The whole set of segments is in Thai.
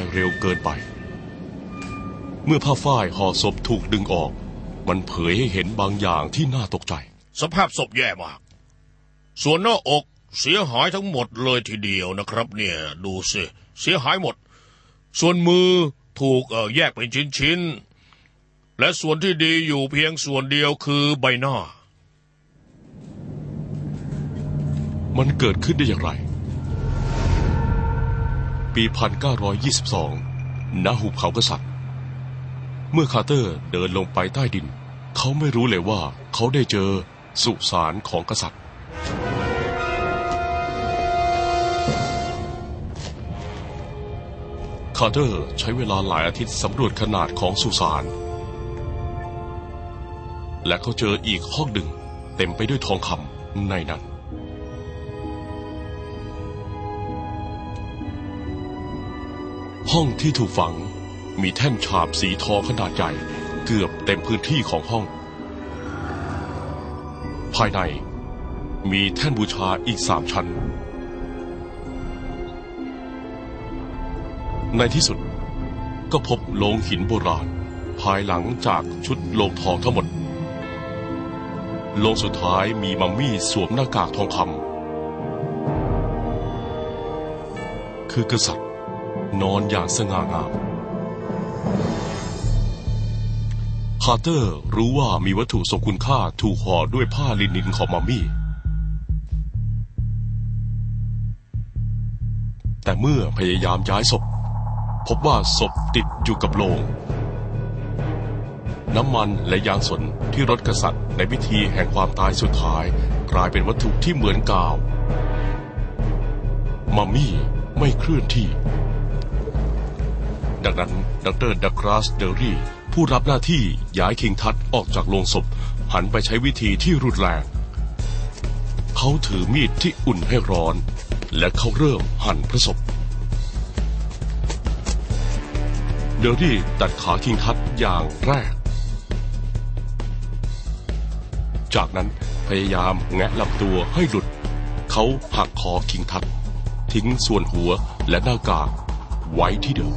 ายเร็วเกินไป เมื่อผ้าฝ้ายห่อศพถูกดึงออก มันเผยให้เห็นบางอย่างที่น่าตกใจ สภาพศพแย่มาก ส่วนหน้าอกเสียหายทั้งหมดเลยทีเดียวนะครับ เนี่ยดูสิเสียหายหมด ส่วนมือถูกเอ่อแยกเป็นชิ้นๆและส่วนที่ดีอยู่เพียงส่วนเดียวคือใบหน้า มันเกิดขึ้นได้อย่างไร ปี 1922 ณ หุบเขากษัตริย์ เมื่อคาร์เตอร์เดินลงไปใต้ดิน เขาไม่รู้เลยว่าเขาได้เจอสุสานของกษัตริย์ คาร์เตอร์ใช้เวลาหลายอาทิตย์สำรวจขนาดของสุสาน และเขาเจออีกห้องหนึ่งเต็มไปด้วยทองคำในนั้น ห้องที่ถูกฝังมีแท่นฉาบสีทองขนาดใหญ่เกือบเต็มพื้นที่ของห้อง ภายในมีแท่นบูชาอีกสามชั้น ในที่สุดก็พบโลงหินโบราณ ภายหลังจากชุดโลงทองทั้งหมด โลงสุดท้ายมีมัมมี่สวมหน้ากากทองคำคือกษัตริย์ นอนอย่างสง่างามคาร์เตอร์รู้ว่ามีวัตถุทรงคุณค่าถูกห่อด้วยผ้าลินินของมัมมี่ แต่เมื่อพยายามย้ายศพ พบว่าศพติดอยู่กับโลง น้ำมันและยางสนที่รถกษัตริย์ในพิธีแห่งความตายสุดท้าย กลายเป็นวัตถุที่เหมือนกาวมัมมี่ไม่เคลื่อนที่ ดังนั้นดรดักราสเดอรี่ผู้รับหน้าที่ย้ายคิงทัดออกจากโลงศพ หันไปใช้วิธีที่รุนแรง เขาถือมีดที่อุ่นให้ร้อน และเขาเริ่มหั่นพระศพเดอรี่ตัดขาคิงทัดอย่างแรก จากนั้นพยายามแงะลำตัวให้หลุด เขาหักคอคิงทัดทิ้งส่วนหัวและหน้ากากไว้ที่เดิม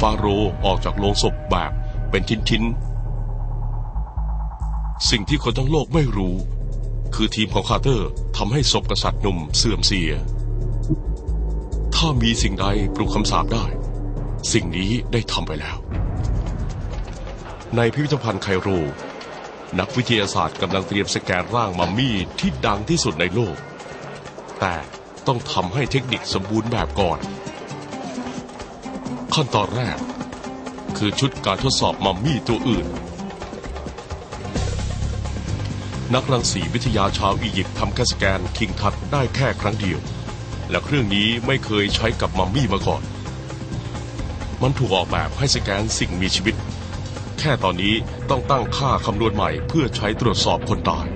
ฟาโรห์ออกจากโลงศพแบบเป็นชิ้นๆ สิ่งที่คนทั้งโลกไม่รู้ คือทีมของคาร์เตอร์ทำให้ศพกษัตริย์หนุ่มเสื่อมเสีย ถ้ามีสิ่งใดปลุกคำสาปได้ สิ่งนี้ได้ทำไปแล้ว ในพิพิธภัณฑ์ไคโร นักวิทยาศาสตร์กำลังเตรียมสแกนร่างมัมมี่ที่ดังที่สุดในโลก แต่ต้องทำให้เทคนิคสมบูรณ์แบบก่อน ขั้นตอนแรก คือชุดการทดสอบมัมมี่ตัวอื่น นักรังสีวิทยาชาวอียิปต์ทำแค่สแกนคิงทัดได้แค่ครั้งเดียว และเครื่องนี้ไม่เคยใช้กับมัมมี่มาก่อน มันถูกออกแบบให้สแกนสิ่งมีชีวิต แค่ตอนนี้ต้องตั้งค่าคำนวณใหม่เพื่อใช้ตรวจสอบคนตาย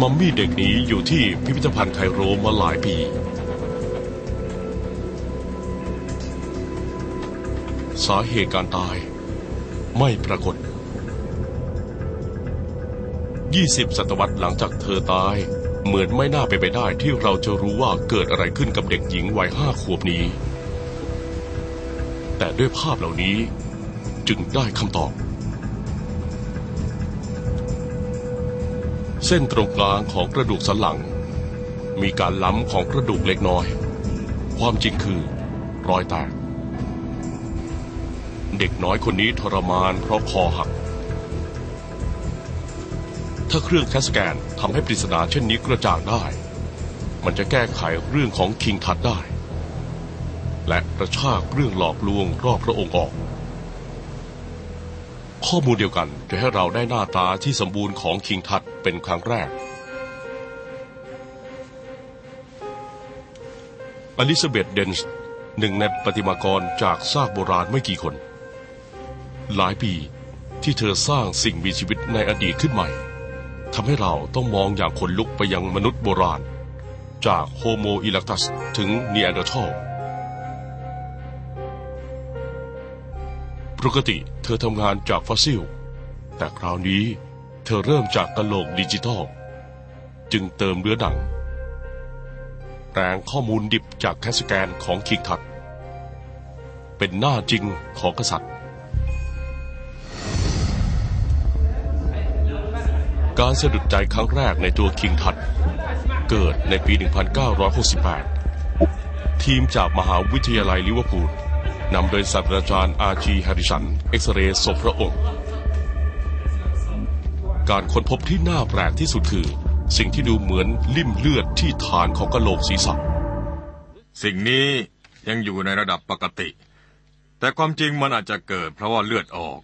มัมมี่เด็กนี้อยู่ที่พิพิธภัณฑ์ไคโรมาหลายปีาเหตุการตาย ไม่ปรากฏ 20 ศตวรรษหลังจากเธอตาย เหมือนไม่น่าเป็นไปได้ที่เราจะรู้ว่าเกิดอะไรขึ้นกับเด็กหญิงวัยห้าขวบนี้ แต่ด้วยภาพเหล่านี้จึงได้คำตอบ เส้นตรงกลางของกระดูกสันหลัง มีการล้ำของกระดูกเล็กน้อย ความจริงคือรอยแตก เด็กน้อยคนนี้ทรมานเพราะคอหัก ถ้าเครื่องแคสแกนทำให้ปริศนาเช่นนี้กระจ่างได้ มันจะแก้ไขเรื่องของคิงทัดได้ และกระชากเรื่องหลอกลวงรอบพระองค์ออก ข้อมูลเดียวกันจะให้เราได้หน้าตาที่สมบูรณ์ของคิงทัดเป็นครั้งแรกอลิซาเบธเดนส์หนึ่งในปฏิมากรจากซากโบราณไม่กี่คน หลายปีที่เธอสร้างสิ่งมีชีวิตในอดีตขึ้นใหม่ทำให้เราต้องมองอย่างขนลุกไปยังมนุษย์โบราณ จากโฮโมอิลักตัสถึงเนียนเดอร์ทัลปกติเธอทำงานจากฟอสซิล แต่คราวนี้เธอเริ่มจากกระโหลกดิจิตอลจึงเติมเนื้อหนังแปลงข้อมูลดิบจากแคสแกนของคิงทัตเป็นหน้าจริงของกษัตริย์ารสะดุดใจครั้งแรกในตัวคิงทัตเกิดในปี 1968 ทีมจากมหาวิทยาลัยลิเวอร์พูลนำโดยศาสตราจารย์อาจีแฮริสัน เอ็กซเรย์ศพพระองค์ การค้นพบที่น่าแปลกที่สุดคือ สิ่งที่ดูเหมือนลิ่มเลือดที่ฐานของกะโหลกศีรษะสิ่งนี้ยังอยู่ในระดับปกติ แต่ความจริงมันอาจจะเกิดเพราะว่าเลือดออก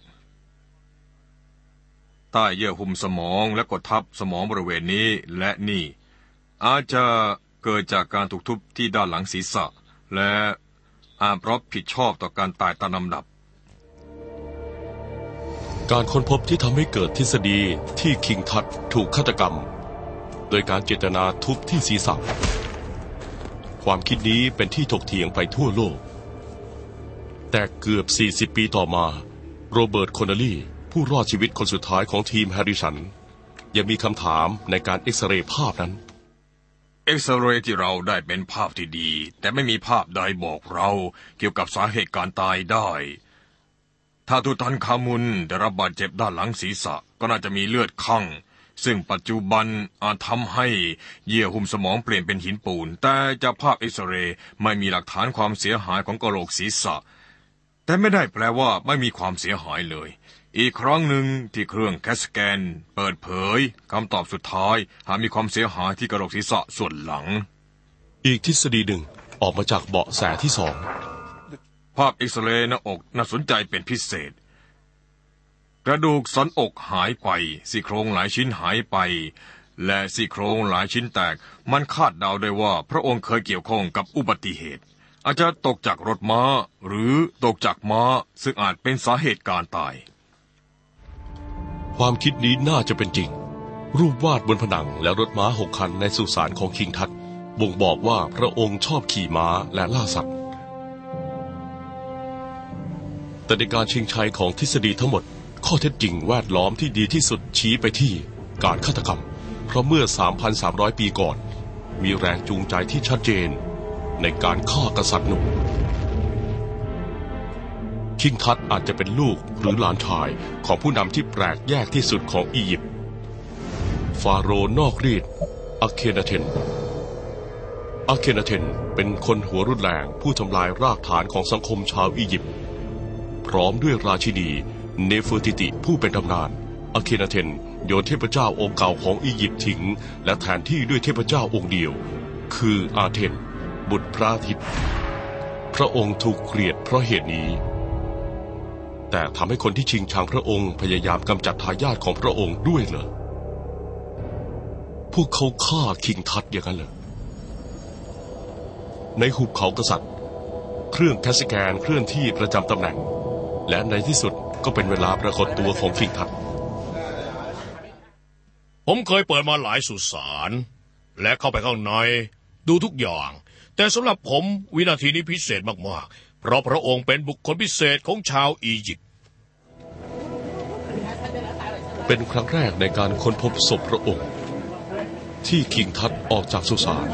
ใต้เยื่อหุ้มสมองและกดทับสมองบริเวณนี้และนี่ อาจจะเกิดจากการถูกทุบที่ด้านหลังศีรษะ และอาจรับผิดชอบต่อการตายตามลำดับ การค้นพบที่ทำให้เกิดทฤษฎีที่คิงทัตถูกฆาตกรรม โดยการเจตนาทุบที่ศีรษะ ความคิดนี้เป็นที่ถกเถียงไปทั่วโลก แต่เกือบ 40 ปีต่อมา โรเบิร์ต คอนเนลลี่ ผู้รอดชีวิตคนสุดท้ายของทีมแฮริสัน ยังมีคำถามในการเอ็กซเรย์ภาพนั้น เอ็กซเรย์ที่เราได้เป็นภาพที่ดี แต่ไม่มีภาพใดบอกเราเกี่ยวกับสาเหตุการตายได้ ถ้าทุตันคามุนได้รับบาดเจ็บด้านหลังศีรษะก็น่าจะมีเลือดข้างซึ่งปัจจุบันอาจทำให้เยื่อหุ้มสมองเปลี่ยนเป็นหินปูน แต่จากภาพเอ็กซเรย์ไม่มีหลักฐานความเสียหายของกระโหลกศีรษะ แต่ไม่ได้แปลว่าไม่มีความเสียหายเลย อีกครั้งหนึ่งที่เครื่องแคสแกน เปิดเผยคำตอบสุดท้าย หากมีความเสียหายที่กระโหลกศีรษะส่วนหลัง อีกทฤษฎีหนึ่งออกมาจากเบาะแสที่สอง ภาพเอ็กซเรย์หน้าอกน่าสนใจเป็นพิเศษ กระดูกสันอกหายไปซี่โครงหลายชิ้นหายไป และซี่โครงหลายชิ้นแตก มันคาดเดาได้ว่าพระองค์เคยเกี่ยวข้องกับอุบัติเหตุ อาจจะตกจากรถม้า หรือตกจากม้าซึ่งอาจเป็นสาเหตุการตาย ความคิดนี้น่าจะเป็นจริง รูปวาดบนผนังและรถม้าหกคันในสุสานของคิงทัตบ่งบอกว่าพระองค์ชอบขี่ม้าและล่าสัตว์ แต่ในการชิงชัยของทฤษฎีทั้งหมด ข้อเท็จจริงแวดล้อมที่ดีที่สุดชี้ไปที่การฆาตกรรม เพราะเมื่อ 3,300 ปีก่อน มีแรงจูงใจที่ชัดเจนในการฆ่ากษัตริย์หนุ่ม คิงทัตอาจจะเป็นลูกหรือหลานชายของผู้นำที่แปลกแยกที่สุดของอียิปต์ฟาโรห์นอกรีดอาเคนาเทนอาเคนาเทนเป็นคนหัวรุนแรงผู้ทำลายรากฐานของสังคมชาวอียิปต์พร้อมด้วยราชินีเนเฟอร์ติติผู้เป็นตำนานอาเคนาเทนโยนเทพเจ้าองค์เก่าของอียิปต์ทิ้ง และแทนที่ด้วยเทพเจ้าองค์เดียว คืออาเทน บุตรพระอาทิตย์ พระองค์ถูกเกลียดเพราะเหตุนี้ แต่ทำให้คนที่ชิงชังพระองค์พยายามกำจัดทายาทของพระองค์ด้วยเหรอ พวกเขาฆ่าคิงทัตอย่างนั้นเหรอ ในหุบเขากษัตริย์ เครื่องแคสแกนเคลื่อนที่ประจำตำแหน่ง และในที่สุดก็เป็นเวลาปรากฏตัวของคิงทัต ผมเคยเปิดมาหลายสุสานและเข้าไปข้างในดูทุกอย่าง แต่สำหรับผมวินาทีนี้พิเศษมากๆ เพราะพระองค์เป็นบุคคลพิเศษของชาวอียิปต์ เป็นครั้งแรกในการค้นพบศพพระองค์ ที่คิงทัตออกจากสุสาน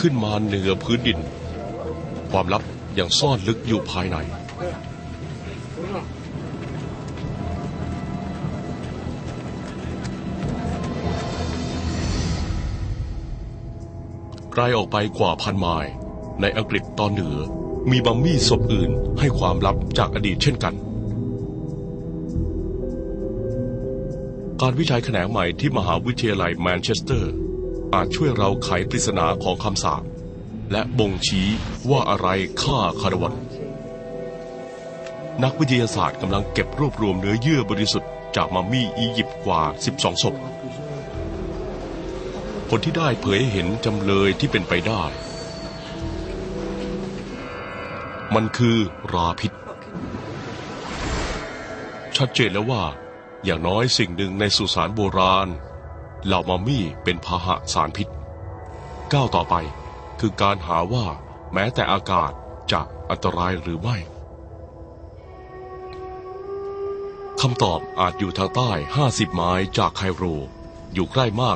ขึ้นมาเหนือพื้นดิน ความลับยังซ่อนลึกอยู่ภายใน ไกลออกไปกว่าพันไมล์ในอังกฤษตอนเหนือมีบัมมี่ศพอื่นให้ความลับจากอดีตเช่นกัน การวิจัยแขนงใหม่ที่มหาวิทยาลัยแมนเชสเตอร์ อาจช่วยเราไขปริศนาของคำสาปและบ่งชี้ว่าอะไรฆ่าคารวันนักวิทยาศาสตร์กำลังเก็บรวบรวมเนื้อเยื่อบริสุทธิ์จากมัมมี่อียิปต์กว่า 12 ศพ ผลที่ได้เผยให้เห็นจำเลยที่เป็นไปได้ มันคือราพิษ ชัดเจนแล้วว่า อย่างน้อยสิ่งหนึ่งในสุสานโบราณ เหล่ามัมมี่เป็นพาหะสารพิษก้าวต่อไปคือการหาว่าแม้แต่อากาศจะอันตรายหรือไม่คำตอบอาจอยู่ทางใต้ 50 ไมล์จากไคโร อยู่ใกล้มาก